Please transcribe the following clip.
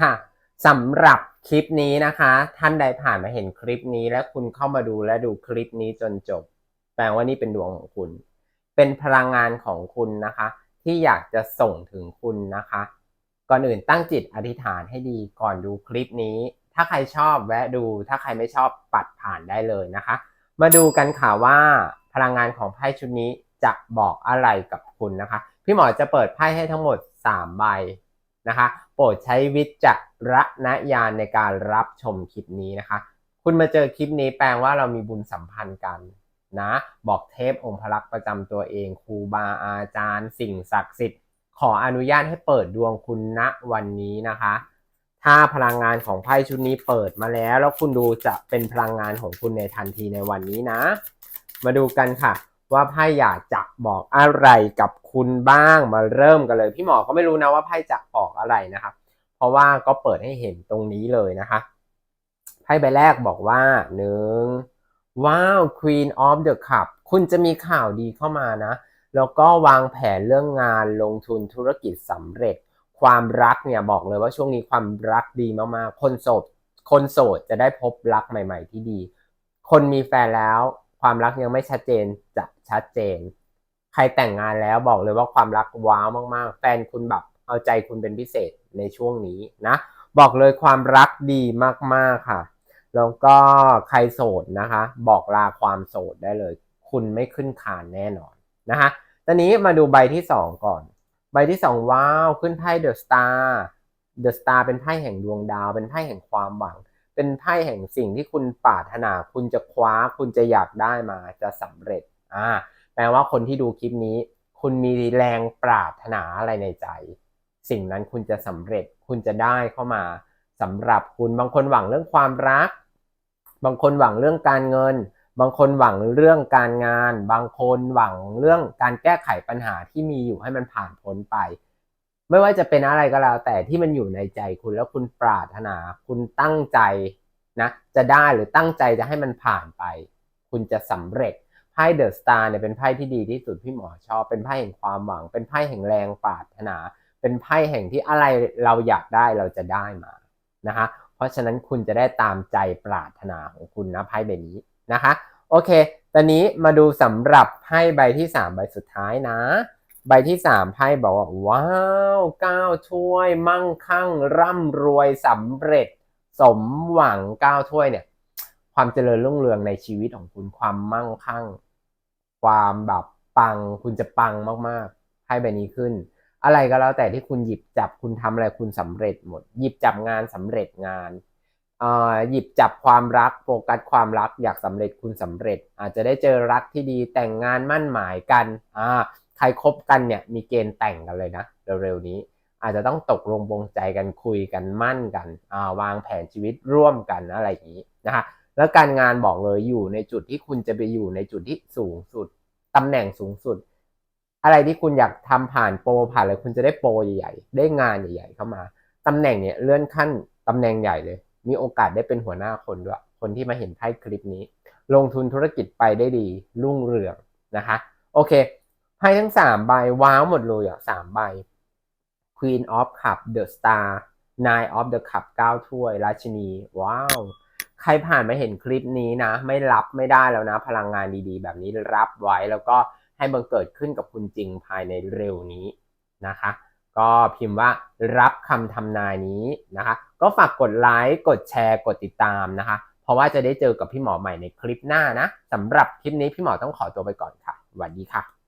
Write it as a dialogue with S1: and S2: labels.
S1: ค่ะสำหรับคลิปนี้นะคะ ท่านใดผ่านมาเห็นคลิปนี้ และคุณเข้ามาดูและดูคลิปนี้จนจบ แปลว่านี่เป็นดวงของคุณ เป็นพลังงานของคุณนะคะ ที่อยากจะส่งถึงคุณนะคะ ก่อนอื่นตั้งจิตอธิษฐานให้ดีก่อนดูคลิปนี้ ถ้าใครชอบแวะดู ถ้าใครไม่ชอบปัดผ่านได้เลยนะคะ มาดูกันค่ะว่าพลังงานของไพ่ชุดนี้จะบอกอะไรกับคุณนะคะ พี่หมอจะเปิดไพ่ให้ทั้งหมด 3 ใบ นะคะ โปรดใช้วิจารณญาณในการรับชมคลิปนี้นะคะ คุณมาเจอคลิปนี้แปลว่าเรามีบุญสัมพันธ์กันนะ บอกเทพองค์พระประจำตัวเองครูบาอาจารย์ สิ่งศักดิ์สิทธิ์ ขออนุญาตให้เปิดดวงคุณณวันนี้นะคะ ถ้าพลังงานของไพ่ชุดนี้เปิดมาแล้ว แล้วคุณดูจะเป็นพลังงานของคุณในทันทีในวันนี้นะ มาดูกันค่ะ ว่าไพ่อยากจะบอกอะไรกับคุณบ้างมาเริ่มกันเลย พี่หมอก็ไม่รู้นะว่าไพ่จะบอกอะไรนะครับ เพราะว่าก็เปิดให้เห็นตรงนี้เลยนะคะไพ่ใบแรกบอกว่าหนึ่งว้าว Queen of the Cup คุณจะมีข่าวดีเข้ามานะ แล้วก็วางแผนเรื่องงานลงทุนธุรกิจสำเร็จ ความรักเนี่ยบอกเลยว่าช่วงนี้ความรักดีมากๆ คนโสดคนโสดจะได้พบรักใหม่ ๆ ที่ดี คนมีแฟนแล้ว ความรักยังไม่ชัดเจนจะชัดเจน ใครแต่งงานแล้วบอกเลยว่าความรักว้าวมากๆ แฟนคุณแบบเอาใจคุณเป็นพิเศษในช่วงนี้นะ บอกเลยความรักดีมากๆค่ะ แล้วก็ใครโสดนะคะ บอกลาความโสดได้เลย คุณไม่ขึ้นคานแน่นอนนะคะตอนนี้มาดูใบที่สองก่อน ใบที่สองว้าว ขึ้นไพ่เดอะสตาร์เดอะสตาร์เป็นไพ่แห่งดวงดาว เป็นไพ่แห่งความหวัง เป็นไพ่แห่งสิ่งที่คุณปรารถนา คุณจะคว้า คุณจะอยากได้มาจะสำเร็จ อ่า แปลว่าคนที่ดูคลิปนี้ คุณมีแรงปรารถนาอะไรในใจ สิ่งนั้นคุณจะสำเร็จ คุณจะได้เข้ามาสำหรับคุณ บางคนหวังเรื่องความรัก บางคนหวังเรื่องการเงิน บางคนหวังเรื่องการงาน บางคนหวังเรื่องการแก้ไขปัญหาที่มีอยู่ให้มันผ่านพ้นไป ไม่ว่าจะเป็นอะไรก็แล้ว แต่ที่มันอยู่ในใจคุณแล้วคุณปรารถนา คุณตั้งใจนะจะได้หรือตั้งใจจะให้มันผ่านไป คุณจะสำเร็จไพ่เดอะสตาร์เนี่ยเป็นไพ่ที่ดีที่สุดพี่หมอชอบเป็นไพ่แห่งความหวัง เป็นไพ่แห่งแรงปรารถนา เป็นไพ่แห่งที่อะไรเราอยากได้เราจะได้มานะคะเพราะฉะนั้นคุณจะได้ตามใจปรารถนาของคุณนะไพ่ใบนี้นะคะ โอเค ตอนนี้มาดูสำหรับไพ่ใบที่ 3 ใบสุดท้ายนะ ใบที่3ไพ่บอกว่าว้าวก้าวถ้วย มั่งคั่ง ร่ำรวยสำเร็จ สมหวังก้าวถ้วยเนี่ย ความเจริญรุ่งเรืองในชีวิตของคุณความมั่งคั่ง ความแบบปังคุณจะปังมากๆไพ่ใบนี้ขึ้น อะไรก็แล้วแต่ที่คุณหยิบจับคุณทำอะไรคุณสำเร็จหมด หยิบจับงานสำเร็จงานหยิบจับความรักโฟกัสความรักอยากสำเร็จคุณสำเร็จ อาจจะได้เจอรักที่ดีแต่งงานมั่นหมายกันอ่า รคบกันเนี่ยมีเกณฑ์แต่งกันเลยนะเร็วๆนี้ อาจจะต้องตกลงปรงใจกันคุยกันมั่นกันาวางแผนชีวิตร่วมกันอะไรอย่างนี้นะคะแล้วการงานบอกเลยอยู่ในจุดที่คุณจะไปอยู่ในจุดที่สูงสุดตำแหน่งสูงสุด อะไรที่คุณอยากทำผ่านโปรผ่านอะไรคุณจะได้โปรใหญ่ๆได้งานใหญ่ ๆ เข้ามาตำแหน่งเนี่ยเลื่อนขั้นตำแหน่งใหญ่เลย มีโอกาสได้เป็นหัวหน้าคนด้วยคนที่มาเห็นไพ่คลิปนี้ ลงทุนธุรกิจไปได้ดีรุ่งเรืองนะคะ โอเค ไพ่ทั้ง3ใบว้าวหมดเลยอะสามใบ Queen of Cup The Star Nine of the Cup 9ถ้วย ราชินี ว้าว ใครผ่านมาเห็นคลิปนี้นะ ไม่รับไม่ได้แล้วนะ พลังงานดีๆ แบบนี้รับไว้แล้วก็ให้บังเกิดขึ้นกับคุณจริงภายในเร็วนี้นะคะ ก็พิมพ์ว่ารับคำทำนายนี้นะคะ ก็ฝากกดไลค์กดแชร์กดติดตามนะคะ เพราะว่าจะได้เจอกับพี่หมอใหม่ในคลิปหน้านะสำหรับคลิปนี้พี่หมอต้องขอตัวไปก่อนค่ะสวัสดีค่ะ